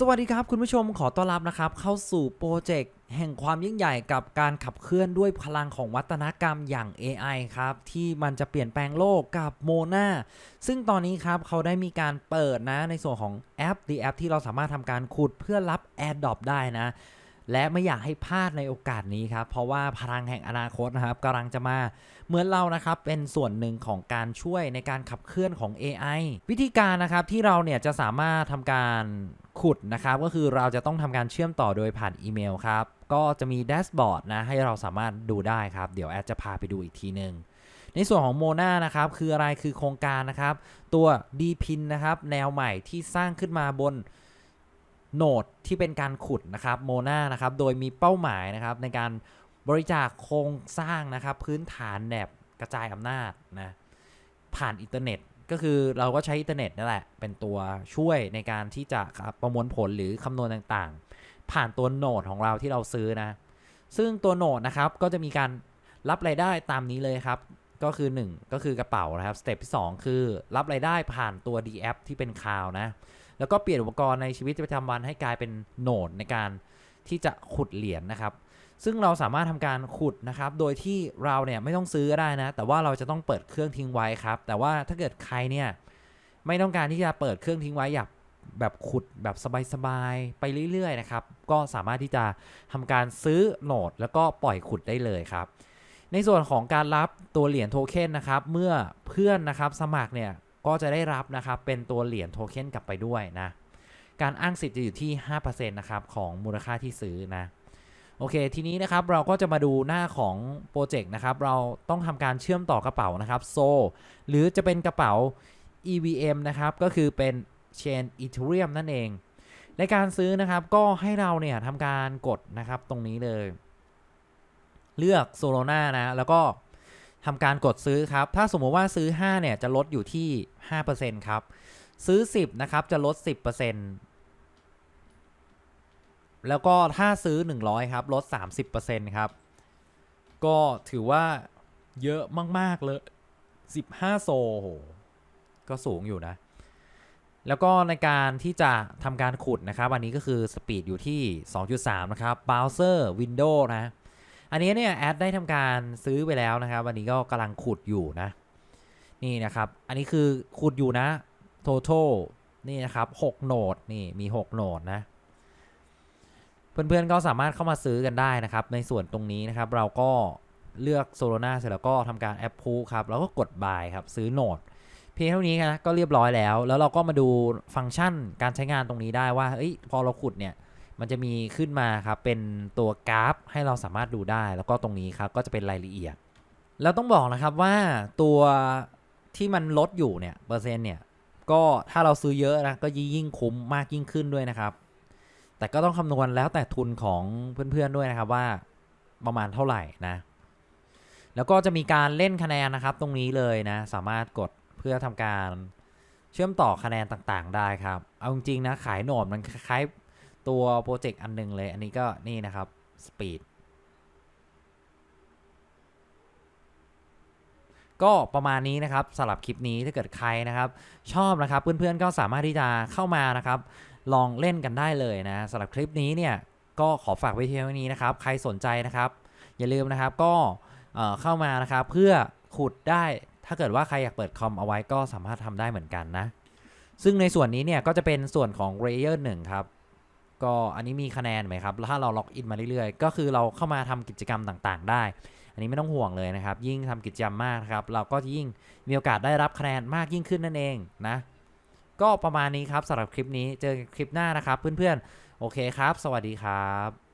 สวัสดีครับคุณผู้ชมขอต้อนรับนะครับเข้าสู่โปรเจกต์แห่งความยิ่งใหญ่กับการขับเคลื่อนด้วยพลังของวัฒนกรรมอย่าง AI ครับ ที่มันจะเปลี่ยนแปลงโลกกับโมนาซึ่งตอนนี้ครับเขาได้มีการเปิดนะในส่วนของแอปดีแอปที่เราสามารถทำการขุดเพื่อรับ AirDrop ได้นะ และไม่อยากให้พลาดในโอกาสนี้ครับ เพราะว่าพลังแห่งอนาคตนะครับกำลังจะมาเหมือนเรานะครับเป็นส่วนหนึ่งของการช่วยในการขับเคลื่อนของ AI วิธีการนะครับที่เราเนี่ยจะสามารถทำการ ขุดนะครับก็คือเราจะต้องทำการเชื่อมต่อโดยผ่านอีเมลครับ ก็จะมีแดชบอร์ดนะให้เราสามารถดูได้ครับ เดี๋ยวแอดจะพาไปดูอีกทีหนึ่งในส่วนของโมนานะครับ คืออะไรคือโครงการนะครับ ตัว d p i n นะครับ แนวใหม่ที่สร้างขึ้นมาบนโนดที่เป็นการขุดนะครับโมนานะครับ โดยมีเป้าหมายนะครับ ในการบริจาคโครงสร้างนะครับ พื้นฐานแบบกระจายอำนาจนะผ่านอินเทอร์เน็ต ก็คือเราก็ใช้อินเทอร์เน็ตนั่นแหละ เป็นตัวช่วยในการที่จะประมวลผลหรือคำนวณต่างๆ ผ่านตัวโนดของเราที่เราซื้อนะ ซึ่งตัวโนดนะครับก็จะมีการรับรายได้ตามนี้เลยครับ ก็คือ 1 ก็คือกระเป๋านะครับสเต็ปที่ 2 คือรับรายได้ผ่านตัว D app ที่เป็นคาวนะ แล้วก็เปลี่ยนอุปกรณ์ในชีวิตประจำวันให้กลายเป็นโหนดในการที่จะขุดเหรียญนะครับ ซึ่งเราสามารถทำการขุดนะครับ โดยที่เราเนี่ยไม่ต้องซื้อก็ได้นะ แต่ว่าเราจะต้องเปิดเครื่องทิ้งไว้ครับ แต่ว่าถ้าเกิดใครเนี่ยไม่ต้องการที่จะเปิดเครื่องทิ้งไว้อยากแบบขุดแบบสบายๆไปเรื่อยๆนะครับ ก็สามารถที่จะทำการซื้อโหนดแล้วก็ปล่อยขุดได้เลยครับ ในส่วนของการรับตัวเหรียญโทเค็นนะครับ เมื่อเพื่อนนะครับสมัครเนี่ยก็จะได้รับนะครับเป็นตัวเหรียญโทเค็นกลับไปด้วยนะ การอ้างสิทธิ์จะอยู่ที่ 5%นะครับของมูลค่าที่ซื้อนะ โอเค ทีนี้นะครับเราก็จะมาดูหน้าของโปรเจกต์นะครับ เราต้องทำการเชื่อมต่อกระเป๋านะครับโซหรือจะเป็นกระเป๋า EVM นะครับ ก็คือเป็น Chain Ethereum นั่นเอง ในการซื้อนะครับก็ให้เราเนี่ยทำการกดนะครับตรงนี้เลย เลือก Solana นะ แล้วก็ทำการกดซื้อครับ ถ้าสมมติว่าซื้อ 5 เนี่ย จะลดอยู่ที่ 5%ครับ ซื้อ 10 นะครับ จะลด 10% แล้วก็ถ้าซื้อ 100 ครับ ลด 30%ครับ ก็ถือว่าเยอะมาก ๆ เลย 15 โซโหก็สูงอยู่นะ แล้วก็ในการที่จะทำการขุดนะครับ อันนี้ก็คือสปีดอยู่ที่ 2.3 นะครับ browser window นะ อันนี้เนี่ยแอดได้ทำการซื้อไปแล้วนะครับวันนี้ก็กำลังขุดอยู่นะ นี่นะครับ อันนี้คือขุดอยู่นะ total นี่นะครับ 6 โหนด นี่มี 6 โหนดนะ เพื่อนๆก็สามารถเข้ามาซื้อกันได้นะครับ ในส่วนตรงนี้นะครับเราก็เลือก Solana เสร็จแล้วก็ทำการ approve ครับแล้วก็กด buy ครับซื้อโหนดเพียงเท่านี้นะก็เรียบร้อยแล้ว แล้วเราก็มาดูฟังก์ชันการใช้งานตรงนี้ได้ว่าเอ้ยพอเราขุดเนี่ยมันจะมีขึ้นมาครับเป็นตัวกราฟให้เราสามารถดูได้ แล้วก็ตรงนี้ครับก็จะเป็นรายละเอียด แล้วต้องบอกนะครับว่าตัวที่มันลดอยู่เนี่ยเปอร์เซ็นต์เนี่ยก็ถ้าเราซื้อเยอะนะก็ยิ่งคุ้มมากยิ่งขึ้นด้วยนะครับ แต่ก็ต้องคำนวณแล้วแต่ทุนของเพื่อนๆด้วยนะครับว่าประมาณเท่าไหร่นะ แล้วก็จะมีการเล่นคะแนนนะครับ ตรงนี้เลยนะ สามารถกดเพื่อทำการเชื่อมต่อคะแนนต่างๆ ได้ครับ เอาจริงๆนะขายโหนดมันคล้ายๆตัวโปรเจกต์อันหนึงเลย อันนี้ก็นี่นะครับ Speed ก็ประมาณนี้นะครับสำหรับคลิปนี้ถ้าเกิดใครนะครับ ชอบนะครับเพื่อนๆก็สามารถที่จะเข้ามานะครับ ลองเล่นกันได้เลยนะสำหรับคลิปนี้เนี่ยก็ขอฝากไว้เที่ยวนี้นะครับ ใครสนใจนะครับ อย่าลืมนะครับก็เข้ามานะครับเพื่อขุดได้ถ้าเกิดว่าใครอยากเปิดคอมเอาไว้ก็สามารถทำได้เหมือนกันนะ ซึ่งในส่วนนี้เนี่ยก็จะเป็นส่วนของ Layer 1ครับก็อันนี้มีคะแนนไหมครับ ถ้าเราล็อกอินมาเรื่อยๆ ก็คือเราเข้ามาทำกิจกรรมต่างๆ ได้ อันนี้ไม่ต้องห่วงเลยนะครับ ยิ่งทำกิจกรรมมากครับ เราก็ยิ่งมีโอกาสได้รับคะแนนมากยิ่งขึ้นนั่นเองนะ ก็ประมาณนี้ครับสำหรับคลิปนี้เจอกันคลิปหน้านะครับเพื่อนๆโอเคครับ สวัสดีครับ